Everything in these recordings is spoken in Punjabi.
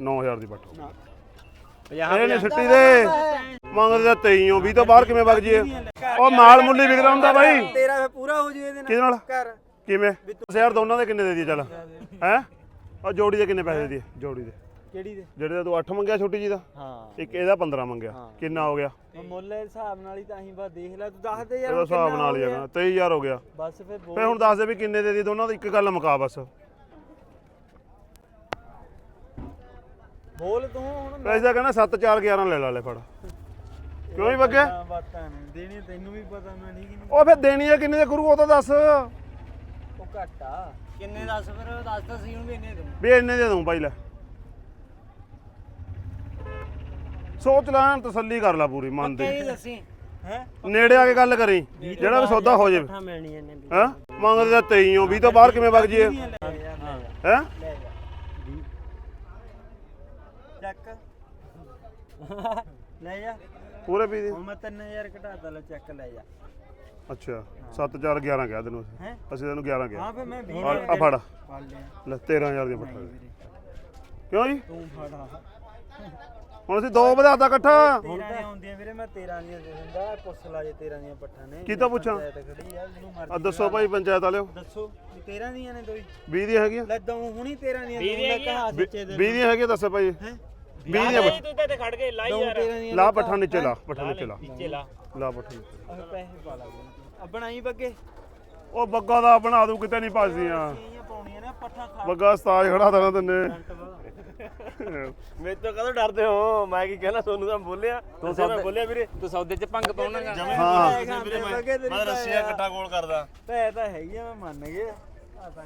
9000 ਦੀ ਪੱਠ ਹੋ ਨਾ ਇਹਨੇ ਸਿੱਟੀ ਦੇ। ਮੰਗਦੇ ਤਾਂ ਤਈਓ ਵੀ ਤੋਂ ਬਾਹਰ ਕਿਵੇਂ ਵਗ ਜੀਏ ਉਹ ਮਾਲ ਮੁੱਲੀ ਵਿਕਦਾ ਹੁੰਦਾ ਬਾਈ। ਤੇਰਾ ਪੂਰਾ ਹੋ ਜੂ ਇਹਦੇ ਨਾਲ। ਕਿਹਦੇ ਨਾਲ? ਘਰ। ਕਿਵੇਂ? ਯਾਰ ਦੋਨਾਂ ਦੇ ਕਿੰਨੇ ਦੇ ਦੀ ਚੱਲ ਹੈ? ਉਹ ਜੋੜੀ ਦੇ ਕਿੰਨੇ ਪੈਸੇ ਦੀ ਜੋੜੀ ਦੇ। ਕਿਹੜੀ ਦੇ? ਜਿਹੜੇ ਦਾ ਤੂੰ 8 ਮੰਗਿਆ ਛੋਟੀ ਜੀ ਦਾ? ਹਾਂ। ਇੱਕ ਇਹਦਾ 15 ਮੰਗਿਆ। ਕਿੰਨਾ ਹੋ ਗਿਆ? ਮੁੱਲ ਦੇ ਹਿਸਾਬ ਨਾਲ ਹੀ ਤਾਂ ਅਸੀਂ ਬਸ ਦੇਖ ਲੈ ਤੂੰ ਦੱਸ ਦੇ ਯਾਰ ਇਹਦਾ ਹਿਸਾਬ ਨਾਲ ਹੀ ਹੈਗਾ 23000 ਹੋ ਗਿਆ। ਬਸ ਫਿਰ ਹੁਣ ਦੱਸ ਦੇ ਵੀ ਕਿੰਨੇ ਦੇ ਦੀ ਦੋਨਾਂ ਦੀ ਇੱਕ ਗੱਲ ਮੁਕਾ ਬਸ। ਬੋਲ ਤੂੰ ਹੁਣ ਦਾ ਕਹਿੰਦਾ 7 4 11 ਲੈ ਲਾ ਲੈ ਫੜ। ਕਿਉਂ ਹੀ ਬੱਗੇ? ਬਾਤਾਂ ਨੇ ਦੇਣੀ ਤੈਨੂੰ ਵੀ ਪਤਾ ਮੈਂ ਨਹੀਂ ਉਹ ਫੇ ਦੇਣੀ ਹੈ ਕਿੰਨੇ ਦੇ ਗੁਰੂ ਉਹ ਤਾਂ ਦੱਸ। ਉਹ ਘੱਟ ਆ। ਕਿੰਨੇ ਦੱਸ ਫਿਰ ਦੱਸ ਤਾਂ ਸੀ ਹੁਣ ਵੀ ਇੰਨੇ ਦੇ ਵੀ ਇੰਨੇ ਦੇ ਦੂੰ ਭਾਈ ਲੈ। ਸੋਚ ਲੈ ਤਸੱਲੀ ਕਰ ਲੈ ਪੂਰੀ ਮਨ ਦੀ। ਕਈ ਦੱਸੀ। ਹੈ? ਨੇੜੇ ਆ ਕੇ ਗੱਲ ਕਰੀ ਜਿਹੜਾ ਵੀ ਸੌਦਾ ਹੋ ਜਾਵੇ। ਹਾਂ ਮਿਲਣੀ ਇਹਨੇ ਵੀ ਹੈ? ਮੰਗਦੇ ਤਾਂ ਤਈਓ ਵੀ ਤੋਂ ਬਾਹਰ ਕਿਵੇਂ ਵਗ ਜੀਏ ਹੈ ਲੈ ਜਾ ਚੱਕ ਲੈ ਜਾ। ਪੂਰੇ ਵੀ ਦੀ। ਹੁਣ ਮੈਂ 3000 ਘਟਾਤਾ ਲੈ ਚੱਕ ਲੈ ਜਾ। ਅੱਛਾ 7 4 11 ਕਹਿ ਤੈਨੂੰ ਅਸੀਂ। ਹੈ? ਅਸੀਂ ਤੈਨੂੰ 11 ਕਿਹਾ। ਹਾਂ ਫਿਰ ਮੈਂ 20 ਆ ਆ ਫੜ। ਫੜ ਲਿਆ। ਲੈ 13000 ਦੀ ਪੱਠਾ ਵੀਰੇ। ਕਿਉਂ ਜੀ? ਤੂੰ ਫੜਾ। ਹੁਣ ਅਸੀਂ ਦੋ ਵਧਾਤਾ ਇਕੱਠਾ। 13 ਦੀਆਂ ਹੁੰਦੀਆਂ ਵੀਰੇ ਮੈਂ 13 ਦੀਆਂ ਦੇ ਦਿੰਦਾ। ਪੁੱਛ ਲਾ ਜੇ 13 ਦੀਆਂ ਪੱਠਾਂ ਨੇ। ਕੀ ਤਾਂ ਪੁੱਛਾਂ? ਪੰਚਾਇਤ ਖੜੀ ਆ ਜਿਹਨੂੰ ਆ ਮਰਜ਼ੀ ਦੱਸੋ ਭਾਈ ਪੰਚਾਇਤ ਵਾਲਿਓ। ਦੱਸੋ ਵੀ 13 ਦੀਆਂ ਨੇ ਦੋਈ। 20 ਦੀਆਂ ਹੈਗੀਆਂ? ਲੈ ਦਊਂ ਹੁਣੀ 13 ਦੀਆਂ ਦਊਂ ਲੈ ਕਹਾ ਸੱਚੇ ਦੇ 20 ਦੀਆਂ ਹੈਗੀਆਂ ਦੱਸੋ ਭਾਈ। ਹੈ? 20 ਦੀਆਂ ਬੱਠ- ਤੂੰ ਤੇ ਖੜ ਕੇ ਲਾਈ ਦਊਂ 13 ਦੀਆਂ ਲਾ ਪੱਠਾ ਨੀਚੇ ਲਾ ਪੱਠਾ ਨੀਚੇ ਲਾ। ਨੀਚੇ ਲਾ। ਲਾ ਪੱਠਾ ਨੀਚੇ ਆਹ ਪੈਸੇ ਪਾ ਲਾ ਆ ਬਣਾਈ ਬੱਗੇ? ਉਹ ਬੱਗਾ ਦਾ ਬਣਾ ਦੂ ਕਿਤੇ ਨਹੀਂ ਪਾਸੀਆਂ। ਇਹ ਪਾਉਣੀਆਂ ਨੇ ਪੱਠਾ ਖਾ ਬੱਗਾ ਉਸਤਾਦ ਖੜਾ ਦੇਣਾ ਤੈਨੇ। ਮੇਰੇ ਤੋਂ ਕਦੋਂ ਡਰਦੇ ਹੋ? ਮੈਂ ਕੀ ਕਹਿਣਾ ਤੁਹਾਨੂੰ ਤਾਂ ਬੋਲਿਆ। ਤੂੰ ਮੈਂ ਬੋਲਿਆ ਵੀਰੇ। ਤੂੰ ਸੌਦੇ ਚ ਭੰਗ ਪਾਉਣਾਗਾ ਹਾਂ। ਮੈਂ ਰੱਸੀਆਂ ਇਕੱਠਾ ਕੋਲ ਕਰਦਾ। ਪੈ ਤਾਂ ਹੈਗੀ ਆ ਮੈਂ ਮੰਨ ਗਿਆ ਆ ਤਾਂ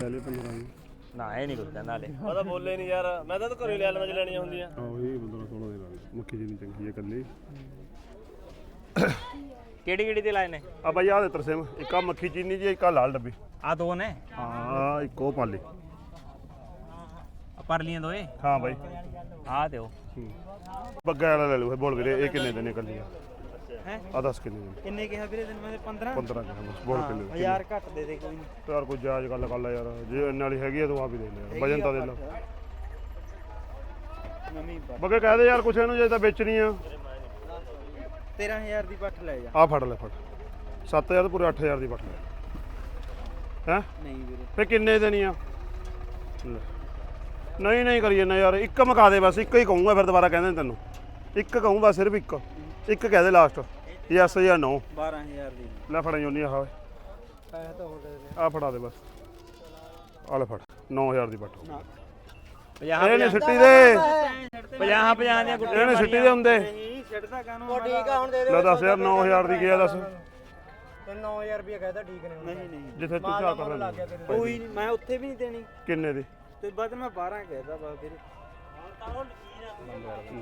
ਪਹਿਲੇ 15 ਦੀ। ਨਾ ਇਹ ਨਹੀਂ ਕੁਝ ਕਹਿੰਦਾ ਹਲੇ। ਮੈਂ ਤਾਂ ਬੋਲੇ ਨਹੀਂ ਯਾਰ। ਮੈਂ ਤਾਂ ਘਰੇ ਲੈ ਲਵਾਂ ਲੈਣੀਆਂ ਹੁੰਦੀਆਂ ਆਹ ਇਹ 15 16 ਦੇ ਨਾਲ। ਮੁੱਖੀ ਜੀ ਨਹੀਂ ਚੰਗੀ ਹੈ ਕੱਲੀ ਕਿਹੜੀ ਕਿਹੜੀ ਤੇ ਲਾਏ ਨੇ? ਆ ਬਾਈ ਆ ਦੇ ਤਰਸੇਮ ਇੱਕ ਆ ਮੱਖੀ ਚੀਨੀ ਜੀ ਇੱਕ ਆ ਲਾਲ ਡੱਬੀ। ਆ ਦੋ ਨੇ? ਹਾਂ ਇੱਕ ਪਾਲੀ। ਪਰਲੀਆਂ ਦੋਏ? ਹਾਂ ਬਾਈ। ਆ ਦਿਓ। ਬੱਗਾ ਵਾਲਾ ਲੈ ਲਓ ਇਹ ਬੋਲ ਵੀਰੇ ਇਹ ਕਿੰਨੇ ਦੇ ਨੇ ਕੱਲੀ ਆ? ਹੈ? ਆ ਦੱਸ ਕਿੰਨੇ ਕਿੰਨੇ ਕਿਹਾ ਵੀਰੇ ਤੈਨੂੰ ਮੈਂ 15 15 ਕਿਹਾ ਬਸ ਬੋਲ ਕਿੰਨੇ ਦੇ ਹਜ਼ਾਰ ਘੱਟ ਦੇ ਦੇ ਕੋਈ ਨੀ। ਯਾਰ ਕੋਈ ਜਾਇਜ਼ ਗੱਲ ਕਰ ਲੈ ਯਾਰ ਜੇ ਇੰਨੇ ਵਾਲੀ ਹੈਗੀ ਆ ਤੂੰ ਆਪ ਹੀ ਦੇ ਲੈ ਵਜਨ ਤਾਂ ਦੇ ਲੈ। ਨਵੀਂ ਬੱਗੇ ਕਹਿ ਦੇ ਯਾਰ ਕੁਛ ਇਹਨੂੰ ਜੇ ਤਾਂ ਵੇਚਣੀ ਆ। 13000 ਦੀ ਪੱਠ ਲੈ ਜਾ। ਆ ਫੜ ਲੈ ਫੜ। 7000 ਪੂਰੇ 8000 ਦੀ ਪੱਟ ਲੈ। ਹੈ? ਨਹੀਂ ਵੀਰੇ। ਫੇ ਕਿੰਨੇ ਦੇਣੀ ਆ? ਲੈ। ਨਹੀਂ ਨਹੀਂ ਕਰੀਏ ਨਾ ਯਾਰ ਇੱਕ ਮਕਾ ਦੇ ਬਸ ਇੱਕ ਹੀ ਕਹੂੰਗਾ ਫਿਰ ਦੁਬਾਰਾ ਕਹਿੰਦੇ ਨੇ ਤੈਨੂੰ। ਇੱਕ ਕਹੂੰ ਬਸ ਸਿਰਫ ਇੱਕ। ਇੱਕ ਕਹਿ ਦੇ ਲਾਸਟ ਯੈਸ ਜਾਂ ਨੋ 12000 ਦੀ। ਲੈ ਫੜਾਈ ਜੋਨੀ ਆਹ। ਪੈਸੇ ਤਾਂ ਦੇ ਦੇ ਆ ਫੜਾ ਦੇ ਬਸ। ਆ ਲੈ ਫੜ 9000 ਦੀ ਪੱਟ ਨਾ। 50 ਇਹਨੇ ਸਿੱਟੀ ਦੇ। 50 50 ਦੀਆਂ ਗੁੱਟੀਆਂ ਇਹਨੇ ਸਿੱਟੀ ਦੇ ਹੁੰਦੇ। ਨਹੀਂ ਛੱਡਦਾ ਕਾਨੂੰ ਠੀਕ ਆ ਹੁਣ ਦੇ ਲੈ ਦੱਸ ਯਾਰ 9000 ਦੀ ਗਿਆ ਦੱਸ। ਤੇ 9000 ਰੁਪਏ ਕਹਿੰਦਾ ਠੀਕ ਨੇ ਨਹੀਂ ਨਹੀਂ। ਜਿੱਥੇ ਤੂੰ ਚਾਹ ਕਰ ਲੈ ਕੋਈ ਨਹੀਂ ਮੈਂ ਉੱਥੇ ਵੀ ਨਹੀਂ ਦੇਣੀ। ਕਿੰਨੇ ਦੀ? ਤੇ ਬਾਅਦ ਮੈਂ 12 ਕਹਿਦਾ ਬਾ ਵੀਰੇ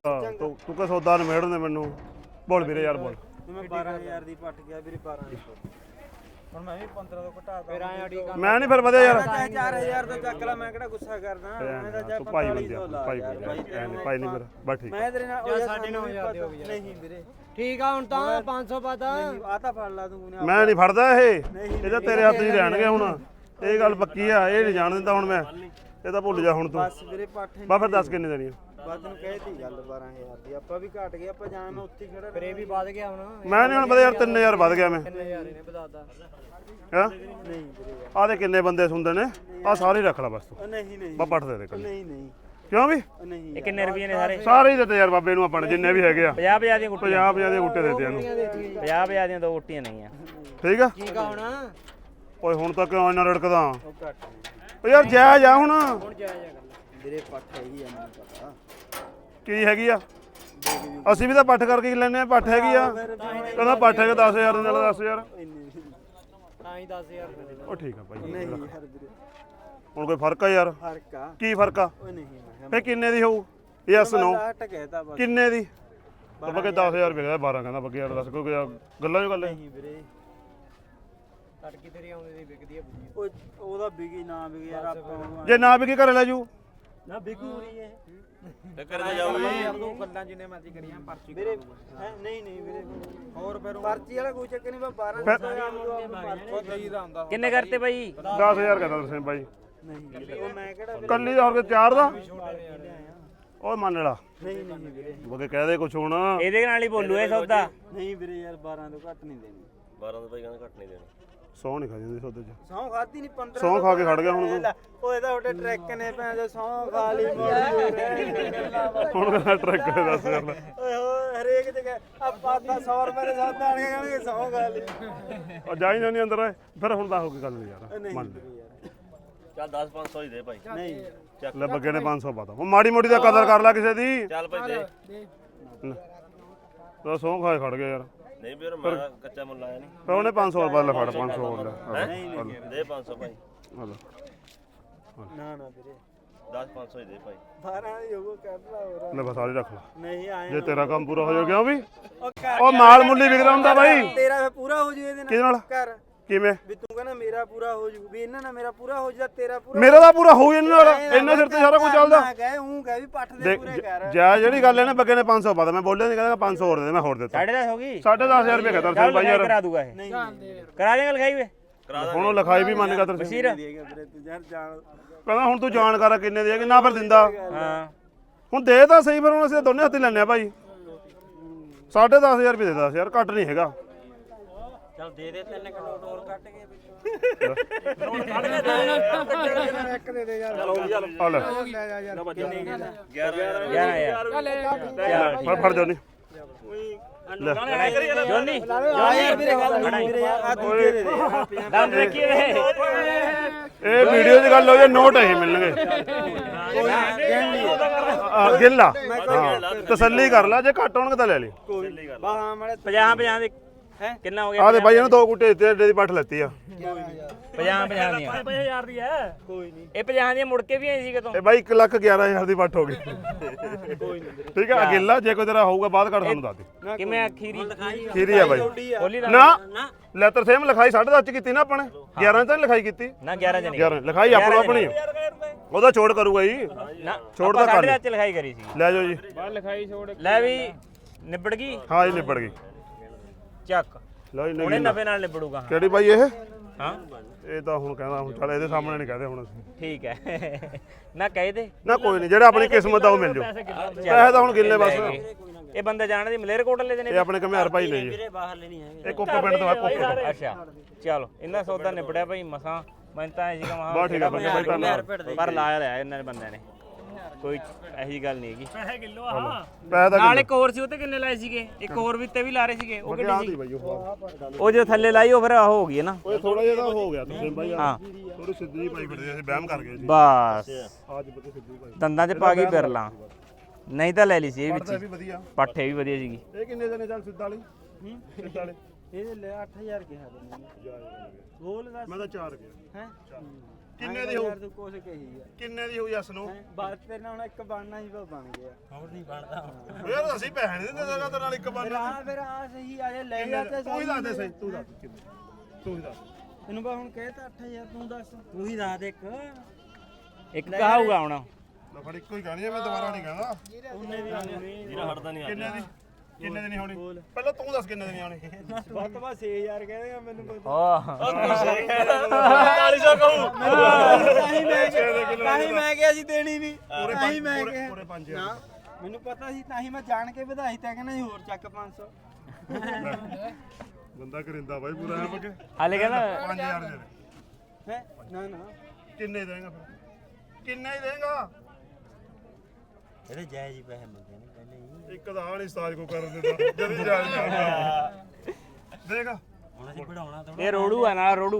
ਹਾਂ, ਤੂੰ ਤੂੰ ਕਹ ਸੌਦਾ ਨਿਮੇੜਨ ਦੇ ਮੈਨੂੰ? ਬੋਲ ਵੀਰੇ ਯਾਰ ਬੋਲ। ਮੈਂ 12000 ਦੀ ਪੱਟ ਗਿਆ ਵੀਰੇ 12 ਦੀ ਹੁਣ ਮੈਂ ਵੀ 15 ਤੋਂ ਘਟਾਤਾ ਫਿਰ ਆਇਆ ਠੀਕ ਮੈਂ ਨਹੀਂ ਫਿਰ ਵਧਿਆ ਯਾਰ। ਚਾਹੇ 4000 ਦਾ ਚੱਕ ਲਾ ਮੈਂ ਕਿਹੜਾ ਗੁੱਸਾ ਕਰਦਾ। ਮੈਂ ਤਾਂ ਚਾਹੇ ਤੂੰ ਭਾਈ 4500 ਬੰਦਿਆ ਲਾ ਭਾਈ ਯਾਰ, ਬੰਦਿਆ। ਤੇਰੇ ਨਾਲ ਭਾਈ ਨਹੀਂ ਮੇਰਾ ਬਸ ਠੀਕ। ਮੈਂ ਤੇਰੇ ਨਾਲ ਉਹ ਸਾਢੇ ਨੌ ਹਜ਼ਾਰ ਦੇ ਹੋ ਗਏ ਨਹੀਂ ਵੀਰੇ। ਠੀਕ ਆ ਹੁਣ ਤਾਂ 500 ਪਤਾ ਨਹੀਂ ਆ ਤਾਂ ਫੜ ਲਾ ਤੂੰ ਨੇ ਮੈਂ ਨਹੀਂ ਫੜਦਾ ਇਹ। ਇਹ ਤਾਂ ਤੇਰੇ ਹੱਥ 'ਚ ਹੀ ਰਹਿਣਗੇ ਹੁਣ। ਇਹ ਗੱਲ ਪੱਕੀ ਆ ਇਹ ਨਹੀਂ ਜਾਣ ਦਿੰਦਾ ਹੁਣ ਮੈਂ। ਇਹ ਤਾਂ ਭੁੱਲ ਜਾ ਹੁਣ ਤੂੰ। ਬਸ ਵੀਰੇ ਪੱਠ ਬਾ ਫਿਰ ਦੱਸ ਕਿੰਨੇ ਦੇਣੀ ਆ? ਬਾਅਦ ਨੂੰ ਕਹਿਤੀ ਗੱਲ 12000 ਦੀ। ਆਪਾਂ ਵੀ ਘਟ ਗਏ ਆਪਾਂ ਜਾਣ ਮੈਂ ਉੱਥੇ ਹੀ ਖੜਾ ਫਿਰ ਇਹ ਵੀ ਵੱਧ ਗਿਆ ਹੁਣ। ਮੈਂ ਨਹੀਂ ਹੁਣ ਵਧਿਆ ਯਾਰ 3000 ਵੱਧ ਗਿਆ ਮੈਂ। 3000 ਇਹਨੇ ਵਧਾਤਾ ਹਾਂ? ਨਹੀਂ ਵੀਰੇ। ਆ ਦੇ ਕਿੰਨੇ ਬੰਦੇ ਸੁਣਦੇ ਨੇ। ਆ ਸਾਰੇ ਰੱਖ ਲੈ ਬਸ ਤੂੰ। ਉਹ ਨਹੀਂ ਨਹੀਂ। ਬਾ ਪੱਟ ਦੇ ਦੇ ਕੱਲ। ਨਹੀਂ ਨਹੀਂ। ਕਿਉਂ ਵੀ? ਉਹ ਨਹੀਂ। ਇਹ ਕਿੰਨੇ ਰੁਪਏ ਨੇ ਸਾਰੇ? ਸਾਰੇ ਹੀ ਦਿੱਤੇ ਯਾਰ ਬਾਬੇ ਨੂੰ ਆਪਾਂ ਨੇ ਜਿੰਨੇ ਵੀ ਹੈਗੇ ਆ। 50 50 ਦੀਆਂ ਗੁੱਟੀਆਂ। 50 50 ਦੇ ਗੁੱਟੇ ਦੇ ਦਿਆਂ ਨੂੰ 50 50 ਦੀਆਂ ਦੋ ਗੁੱਟੀਆਂ ਨਹੀਂ ਆ ਠੀਕ ਆ? ਠੀਕ ਆ ਹੁਣ? ਓਏ ਹੁਣ ਤਾਂ ਕਿਉਂ ਇੰਨਾ ਰੜਕਦਾ? ਉਹ ਘੱਟ। ਨਹੀਂ। ਓ ਯਾਰ ਜਾਇਜ਼ ਆ ਹੁਣ। ਹੁਣ ਜਾਇਆ ਜਾ ਵੀਰੇ ਪੱਠ ਹੈਗੀ ਆ ਮੈਨੂੰ ਪਤਾ। ਕੀ ਹੈਗੀ ਆ? ਅਸੀਂ ਵੀ ਤਾਂ ਪੱਠ ਕਰਕੇ ਹੀ ਲੈਨੇ ਆ ਪੱਠ ਹੈਗੀ ਆ। ਕਹਿੰਦਾ ਪੱਠ ਹੈਗਾ 10000 ਦੇ ਨਾਲ 10000 ਇੰਨੀ ਤਾਂ ਹੀ 10000 ਰੁਪਏ ਦੇ ਉਹ ਠੀਕ ਆ ਭਾਈ ਨਹੀਂ ਯਾਰ ਵੀਰੇ ਹੁਣ ਕੋਈ ਫ਼ਰਕ ਆ ਯਾਰ? ਫ਼ਰਕ ਆ। ਕੀ ਫ਼ਰਕ ਆ? ਉਹ ਨਹੀਂ ਮੈਂ ਫੇ ਕਿੰਨੇ ਦੀ ਹੋਊ? ਯੈਸ ਨੋ ਬਸ। ਕਿੰਨੇ ਦੀ? ਬਾਬਾ ਕੇ 10000 ਰੁਪਏ ਦਾ 12 ਕਹਿੰਦਾ ਬੱਗੇ ਯਾਰ ਦੱਸ ਕੋਈ ਗੱਲਾਂ ਜੋ ਗੱਲ ਨਹੀਂ ਵੀਰੇ। ਤੜਕੀ ਤੇਰੀ ਆਉਂਦੀ ਦੀ ਵਿਕਦੀ ਆ ਉਹ ਉਹਦਾ ਵਿਗੀ ਨਾ ਵਿਗੀ ਯਾਰ ਆਪਾਂ ਜੇ ਨਾ ਵੀ ਕੀ ਘਰੇ ਲੈ ਜੂ। ਨਾ ਵਿਗੂ ਰਹੀ ਹੈ ਟੱਕਰ ਤੇ ਜਾਊਗੀ। ਦੋ ਗੱਲਾਂ ਜਿੰਨੇ ਮਰਜ਼ੀ ਕਰੀਆਂ ਪਰਚੀ ਵੀਰੇ ਹੈਂ? ਨਹੀਂ ਨਹੀਂ ਵੀਰੇ। ਹੋਰ ਫਿਰ ਪਰਚੀ ਵਾਲਾ ਕੋਈ ਚੱਕਰ ਨਹੀਂ ਬਸ 12 ਕਿੰਨੇ ਕਰਤੇ ਬਾਈ? 10000 ਕਹਿੰਦਾ ਦੱਸੇ ਬਾਈ। ਨਹੀਂ ਉਹ ਮੈਂ ਕਿਹੜਾ ਵੀਰੇ ਕੱਲੀ ਦਾ ਹੋਰ ਕੇ ਚਾਰ ਦਾ? ਓਏ ਮੰਨ ਲਾ। ਨਹੀਂ ਨਹੀਂ ਵੀਰੇ। ਬਗੇ ਕਹਿ ਦੇ ਕੁਛ ਹੁਣ। ਇਹਦੇ ਨਾਲ ਹੀ ਬੋਲੂ ਇਹ ਸੌਦਾ। ਨਹੀਂ ਵੀਰੇ ਯਾਰ 12 ਤੋਂ ਘੱਟ ਨਹੀਂ ਦੇਣੀ। 12 ਦੇ ਭਾਈ ਕਹਿੰਦਾ ਘੱਟ ਨਹੀਂ ਦੇਣਾ। ਸੌ ਨਹੀਂ ਖਾ ਜਾਂਦੇ ਸੌਦੇ ਚ। ਸੌਂ ਖਾਦੀ ਨਹੀਂ 15 ਸਹੁੰ ਖਾ ਕੇ ਖੜ ਗਿਆ ਹੁਣ ਤੂੰ। ਉਹ ਇਹਦਾ ਤੁਹਾਡੇ ਟਰੈਕ ਨੇ ਭੈਣ ਜੋ ਸੌਂ ਖਾ ਲਈ ਮੋੜੀ ਹੁਣ ਕਹਿੰਦਾ ਟਰੱਕ ਦੇ ਦੱਸ ਲੈ। ਓਏ ਹੋਏ ਹਰੇਕ ਜਗ੍ਹਾ। ਆਪਾਂ ਤਾਂ 100 ਰੁਪਏ ਦੇ ਸੌਦਾ ਆਣ ਕੇ ਕਹਿਣਗੇ ਸੌਂ ਖਾ ਲਈ। ਉਹ ਜਾਈ ਨਹੀਂ ਅੰਦਰ ਓਏ ਫਿਰ ਹੁਣ ਤਾਂ ਹੋ ਗਈ ਗੱਲ ਨਹੀਂ ਯਾਰ। ਨਹੀਂ ਮੰਨ ਲੈ। ਚੱਲ 10 500 ਹੀ ਦੇ ਭਾਈ। ਨਹੀਂ। ਲੈ ਬੱਗੇ ਨੇ 500 ਪਾਤਾ ਉਹ ਮਾੜੀ ਮੋਟੀ ਦਾ ਕਦਰ ਕਰ ਲੈ ਕਿਸੇ ਦੀ। ਚੱਲ ਭਾਈ ਦੇ। ਤਾਂ ਸੌਂ ਖਾਏ ਖੜ ਗਿਆ ਯਾਰ। ਨਹੀਂ ਵੀਰ ਮੈਂ ਕੱਚਾ ਮੁੱਲ ਆਇਆ ਨਹੀਂ। ਫਿਰ ਉਹਨੇ 500 ਰੁਪਏ ਲੈ ਫੜ 500 ਹੋਰ ਲੈ। ਦੇ 500 ਭਾਈ। ਹਲ ਨਾ ਨਾ ਵੀਰੇ। 10 500 ਹੀ ਦੇ ਭਾਈ। 12 ਦੀ ਹੋਊ ਕੱਢ ਲਾ ਹੋਰ। ਲੈ ਬਸ ਸਾਰੇ ਰੱਖ ਲੈ। ਨਹੀਂ ਆਏ ਜੇ ਤੇਰਾ ਕੰਮ ਪੂਰਾ ਹੋ ਗਿਆ ਵੀ? ਉਹ ਕਰ ਮਾਲ ਮੁੱਲੀ ਵਿਕਦਾ ਹੁੰਦਾ ਬਾਈ। ਤੇਰਾ ਪੂਰਾ ਹੋ ਜੂ ਇਹਦੇ ਕਿਹਦੇ ਨਾਲ? ਨਾਲ ਕਰ ਕਿਵੇਂ? ਵੀ ਤੂੰ ਕਹਿੰਦਾ ਮੇਰਾ ਪੂਰਾ ਹੋ ਜੂ ਵੀ ਇਹਨਾਂ ਨਾਲ ਮੇਰਾ ਪੂਰਾ ਹੋ ਜੂ ਤਾਂ ਤੇਰਾ ਪੂਰਾ ਮੇਰਾ ਤਾਂ ਪੂਰਾ ਹੋਈ ਇਹਨਾਂ ਨਾਲ ਇੰਨਾ ਸਿਰ ਤੇ ਸਾਰਾ ਕੁਝ ਚੱਲਦਾ। ਮੈਂ ਕਹੇ ਹੂੰ ਕਹੇ ਵੀ ਪੱਠ ਦੇ ਦੇਖ ਪੂਰੇ ਕਰ। ਜਾ ਜਿਹੜੀ ਗੱਲ ਹੈ ਨਾ ਬੱਗੇ ਨੇ 500 ਪਾਤਾ ਮੈਂ ਬੋਲਿਆ ਨਹੀਂ ਕਹਿੰਦਾ 500 ਹੋਰ ਦੇ ਦੇ ਮੈਂ ਹੋਰ ਦਿੱਤਾ। ਸਾਢੇ ਦਸ ਹੋ ਗਈ? 10500 ਰੁਪਏ ਕਹਤਾ ਚੱਲ ਬਾਈ ਯਾਰ। ਕਰਾ ਦੂਗਾ ਇਹ। ਨਹੀਂ ਕਰਾ ਦੇਗਾ ਲਿਖਾਈ ਵੇ? ਕਰਾ ਹੁਣ ਉਹ ਲਿਖਾਈ ਵੀ ਮੰਨ ਗਿਆ ਤਰ ਬਸ਼ੀਰ? ਦੇਗਾ ਵੀਰੇ ਤੂੰ ਯਾਰ ਜਾਣ। ਕਹਿੰਦਾ ਹੁਣ ਤੂੰ ਜਾਣਕਾਰ ਕਿੰਨੇ ਦੇ ਕਿ ਨਾ ਫਿਰ ਦਿੰਦਾ? ਹਾਂ। ਹੁਣ ਦੇ ਤਾਂ ਸਹੀ ਫਿਰ ਹੁਣ ਅਸੀਂ ਦੋਨੇ ਹੱਥੀ ਲੈਣੇ ਆ ਭਾਈ। 10500 ਰੁਪਏ ਦੇ ਦੱਸ ਯਾਰ ਘੱਟ ਨਹੀਂ ਹੈਗਾ। ਚੱਲ ਦੇ ਦੇ ਤਿੰਨ ਕਿਲੋ ਟੋਰ ਕੱਟ ਕੇ ਆ ਲੈ 11 ਯਾਰ। ਫੜ ਫੜ ਜੋਨੀ। ਜੋਨੀ। ਆ ਯਾਰ ਵੀਰੇ ਗੱਲ ਨਹੀਂ ਵੀਰੇ ਯਾਰ ਆ ਦੂਜੇ ਦੇ ਦੇ। ਦੰਦ ਦੇਖੀ ਵੇ ਇਹ ਵੀਡੀਓ 'ਚ ਗੱਲ ਹੋ ਜੇ ਨੋਟ ਇਹ ਮਿਲਣਗੇ। ਗਿੱਲਾ ਤਸੱਲੀ ਕਰ ਲੈ ਜੇ ਘੱਟ ਹੋਣਗੇ ਤਾਂ ਲੈ ਲਈ। ਕੋਈ ਬਾ ਹਾਂ ਮਾੜੇ 50 50 ਦੇ ਹੈਂ? ਕਿੰਨਾ ਹੋ ਗਿਆ? ਆ ਦੇ ਬਾਈ ਇਹਨੂੰ ਦੋ ਗੁੱਟੇ ਦਿੱਤੇ ਅੱਡੇ ਦੀ ਪੱਠ ਲੈਤੀ ਆ। 50 50 ਦੀਆਂ। 5000 ਦੀ ਹੈ। ਕੋਈ ਨਹੀਂ। ਇਹ 50 ਦੀਆਂ ਮੁੜ ਕੇ ਵੀ ਆਈ ਸੀ ਕਿਤੋਂ? ਇਹ ਬਾਈ 1 ਲੱਖ 11000 ਦੀ ਪੱਠ ਹੋ ਗਈ। ਕੋਈ ਨਹੀਂ ਠੀਕ ਹੈ ਗਿੱਲਾ ਜੇ ਕੋਈ ਤੇਰਾ ਹੋਊਗਾ ਬਾਅਦ ਕੱਢ ਸਾਨੂੰ ਦੱਸ ਦੇ। ਕਿਵੇਂ ਅਖੀਰੀ? ਖੀਰੀ ਆ ਬਾਈ। ਬੋਲੀ ਦਾ ਨਾ ਲੈਤਰ ਸੇਮ ਲਿਖਾਈ 10.5 ਚ ਕੀਤੀ ਨਾ ਆਪਾਂ ਨੇ। 11 ਚ ਤਾਂ ਨੀ ਲਿਖਾਈ ਕੀਤੀ। ਨਾ 11 ਚ ਨਹੀਂ 11 ਲਿਖਾਈ ਆਪੋ ਆਪਣੀ। ਆ। ਉਹਦਾ ਛੋੜ ਕਰੂਗਾ ਜੀ। ਨਾ ਛੋੜ ਕਰ ਲਿਖਾਈ ਕਰੀ ਸੀ। ਲੈ ਜਾਓ ਜੀ। ਲੈ ਵੀ ਨਿਬੜ ਗਈ? ਹਾਂ ਜੀ ਨਿਬੜ ਗਈ। ਚੱਕ। ਲਓ ਜੀ ਹੁਣੇ ਨਵੀਂ ਨਾਲ ਨਿਬੜੂਗਾ ਕਿਹੜੀ ਬਾਈ ਇਹ? ਹਾਂ। ਇਹ ਤਾਂ ਹੁਣ ਕਹਿੰਦਾ ਹੁਣ ਚੱਲ ਇਹਦੇ ਸਾਹਮਣੇ ਨਹੀਂ ਕਹਦੇ ਹੁਣ ਅਸੀਂ। ਠੀਕ ਹੈ। ਨਾ ਕਹਿ ਦੇ। ਨਾ ਕੋਈ ਨਹੀਂ ਜਿਹੜਾ ਆਪਣੀ ਕਿਸਮਤ ਆ ਉਹ ਮਿਲ ਜਾਊ ਪੈਸੇ ਤਾਂ ਹੁਣ ਗਿੱਲੇ ਬਸ। ਇਹ ਬੰਦੇ ਜਾਣਦੇ ਮਲੇਰ ਕੋਟਲੇ ਦੇ ਨੇ ਇਹ ਆਪਣੇ ਘਮਿਆਰ ਭਾਈ ਨੇ ਜੀ। ਬਾਹਰ ਨਹੀਂ ਹੈਗੇ। ਇਹ ਕੋਪੇ ਪਿੰਡ ਤੋਂ ਆ ਕੋਪੇ ਤੋਂ ਅੱਛਾ ਚਲੋ ਇਹਨਾਂ ਸੌਦਾ ਨਿਬੜਿਆ ਭਾਈ ਮਸਾਂ। ਮੈਂ ਤਾਂ ਇਹ ਸੀਗਾ ਮਹਾ ਬਹੁਤ ਠੀਕ ਆ ਬੰਦੇ ਭਾਈ ਧੰਨਵਾਦ। ਪਰ ਲਾਇਆ ਲਿਆ ਇਹਨਾਂ ਨੇ ਬੰਦਿਆਂ ਨੇ। ਕੋਈ ਇਹੋ ਜਿਹੀ ਗੱਲ ਨਹੀਂ ਹੈਗੀ। ਪੈਸੇ ਤਾਂ ਨਾਲ ਇੱਕ ਹੋਰ ਸੀ ਉਹ ਤੇ ਕਿੰਨੇ ਲਾਏ ਸੀਗੇ? ਇੱਕ ਹੋਰ ਵੀ ਤੇ ਵੀ ਲਾ ਰਹੇ ਸੀਗੇ ਉਹ ਕਿੰਨੀ ਆ ਸੀ? ਬਾਈ ਉਹ। ਉਹ ਜੋ ਥੱਲੇ ਲਾਈ ਉਹ ਫਿਰ ਆਹ ਹੋ ਗਈ ਹੈ ਨਾ। ਓਏ ਥੋੜਾ ਜਿਹਾ ਤਾਂ ਹੋ ਗਿਆ ਤੁਸੀਂ ਬਾਈ ਹਾਂ। ਥੋੜੀ ਸਿੱਧੀ ਜਿਹੀ ਪਾਈ ਫਿਰਦੇ ਅਸੀਂ ਵਹਿਮ ਕਰ ਗਏ ਜੀ ਬਸ। ਅੱਜ ਪਤਾ ਸਿੱਧੀ ਪਾਈ। ਦੰਦਾਂ 'ਚ ਪਾ ਗਈ ਬਿਰਲਾ ਨਹੀਂ ਤਾਂ ਲੈ ਲਈ ਸੀ ਇਹ ਵਿੱਚ ਪੜਦਾ ਵੀ ਵਧੀਆ। ਪੱਠੇ ਵੀ ਵਧੀਆ ਸੀਗੀ। ਇਹ ਕਿੰਨੇ ਦੇ ਨੇ ਚੱਲ ਸਿੱਧਾ ਵਾਲੀ? ਸਿੱਧਾ ਵਾਲੇ। ਇਹਦੇ ਲੈ 8000 ਕਿਹਾ ਤੈਨੂੰ। ਮੈਂ ਤਾਂ 4 ਗਿਆ। ਹੈ? ਕਿੰਨੇ ਦੀ ਹੋਊ? ਯਾਰ ਤੂੰ ਕੁਛ ਕਹੀ ਆ ਕਿੰਨੇ ਦੀ ਹੋਊ ਯਸ ਨੂੰ? ਬਾਤ ਤੇਰੇ ਨਾਲ ਹੁਣ ਇੱਕ ਬਣਨਾ ਹੀ ਬਣ ਗਿਆ। ਹੋਰ ਨਹੀਂ ਬਣਦਾ ਯਾਰ ਅਸੀਂ ਪੈਸੇ ਨਹੀਂ ਦਿੰਦੇ ਜਗਾ ਤੇ ਨਾਲ ਇੱਕ ਫਿਰ ਬੰਨ ਆ ਫਿਰ ਆ ਸਹੀ ਆ ਜੇ ਲੈ ਜਾ ਤੇ ਤੂੰ ਹੀ ਦੱਸ ਦੇ ਸਹੀ ਤੂੰ ਦੱਸ ਕਿੰਨੇ ਤੂੰ ਹੀ ਦੱਸ। ਤੈਨੂੰ ਬਾ ਹੁਣ ਕਹਿਤਾ 8000 ਤੂੰ ਦੱਸ। ਤੂੰ ਹੀ ਦੱਸ ਦੇ ਇੱਕ। ਇੱਕ ਕਹਾਊਗਾ ਹੁਣ। ਲੈ ਫੜ ਇੱਕੋ ਹੀ ਕਹਾਣੀ ਆ ਮੈਂ ਦੁਬਾਰਾ ਨਹੀਂ ਕਹਿੰਦਾ ਉਹਨੇ ਦੀ ਜਿਹੜਾ ਹਟਦਾ ਨਹੀਂ ਕਿੰਨੇ ਦੀ? ਕਿੰਨੇ ਦੀ ਨਹੀਂ ਹੋਣੀ? ਪਹਿਲਾਂ ਤੂੰ ਦੱਸ ਕਿੰਨੇ ਦੀ ਨਹੀਂ ਆਉਣੀ ਬਹੁਤ ਬਾ 6000 ਕਹਿੰਦੇ ਮੈਨੂੰ ਪਤਾ ਓ 4500 ਕਹੂੰ ਤਾਂ ਹੀ। ਮੈਂ ਤਾਂ ਹੀ ਮੈਂ ਕਿਹਾ ਸੀ ਦੇਣੀ ਨਹੀਂ ਤਾਂ ਹੀ ਮੈਂ ਪੂਰੇ ਕਿਹਾ। ਪੂਰੇ 5000 ਨਾ ਮੈਨੂੰ ਪਤਾ ਸੀ ਤਾਂ ਹੀ ਮੈਂ ਜਾਣ ਕੇ ਵਧਾਈ ਤਾਂ ਕਹਿੰਦਾ ਸੀ ਹੋਰ ਚੱਕ 500 ਬੰਦਾ ਕਰਿੰਦਾ ਬਾਈ ਪੂਰਾ ਐ ਬੱਕੇ ਹਾਲੇ ਕਹਿੰਦਾ 5000 ਦੇ ਹੈ? ਨਾ ਨਾ। ਕਿੰਨੇ ਦੇਗਾ ਫਿਰ? ਕਿੰਨੇ ਹੀ ਦੇਗਾ ਇਹਦੇ ਜਾਇਜ਼ ਹੀ ਪੈਸੇ ਮੰਗਦੇ ਨੇ। ਹੀ ਇੱਕ ਦਾ ਨਹੀਂ ਸਤਾਜ ਕੋ ਕਰ ਦਿੰਦਾ ਜਦੀ ਹੁਣ ਅਸੀਂ ਪੜਾਉਣਾ ਇਹ ਰੋੜੂ ਆ ਨਾਲ ਰੋੜੂ।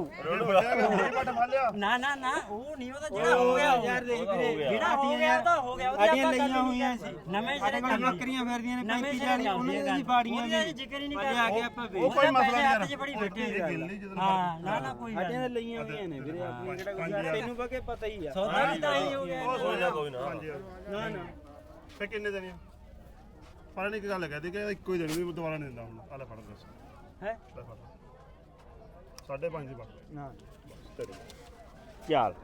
ਨਾ ਨਾ ਨਾ ਉਹ ਨਹੀਂ ਉਹਦਾ ਜਿਹੜਾ ਹੋ ਗਿਆ ਯਾਰ ਦੇਖ ਵੀਰੇ ਜਿਹੜਾ ਹੋ ਗਿਆ ਤਾਂ ਹੋ ਗਿਆ ਸਾਡੀਆਂ ਲਈਆਂ ਹੋਈਆਂ ਸੀ। ਨਵੇਂ ਜਿਹੜੇ ਬੱਕਰੀਆਂ ਫਿਰਦੀਆਂ ਨੇ ਪੈਂਤੀ ਜਾਣੀ ਉਹਨਾਂ ਦੀ ਬਾੜੀਆਂ ਵੀ ਜ਼ਿਕਰ ਹੀ ਨਹੀਂ ਕਰਦੇ। ਆ ਕੇ ਆਪਾਂ ਉਹ ਕੋਈ ਮਸਲਾ ਨਹੀਂ ਬੜੀ ਬੈਠੀ ਹਾਂ ਨਾ ਨਾ ਕੋਈ ਸਾਡੀਆਂ ਤਾਂ ਲਈਆਂ ਹੋਈਆਂ ਨੇ ਵੀਰੇ ਆਪਣੀ ਕਿਹੜਾ ਤੈਨੂੰ ਬਕੇ ਪਤਾ ਹੀ ਆ। ਸੌਦਾ ਵੀ ਤਾਂ ਹੀ ਹੋ ਗਿਆ। ਉਹ ਕੋਈ ਨਾ। ਕੋਈ ਨਾ ਨਾ ਨਾ। ਫੇ ਕਿੰਨੇ ਦੇਣੇ ਆ? ਪਰ ਨਹੀਂ ਇੱਕ ਗੱਲ ਕਹਦੀ ਕਿ ਇੱਕੋ ਹੀ ਦੇਣੀ ਵੀ ਦੁਬਾਰਾ ਨਹੀਂ ਦਿੰਦਾ ਹੁਣ ਆਲੇ ਫੜ ਦੱਸ। ਹੈ? ਲੈ ਫੜ। ਸਾਢੇ ਪੰਜ ਦੀ ਫੜ ਨਾ। ਤੇਰੇ ਚੱਲ।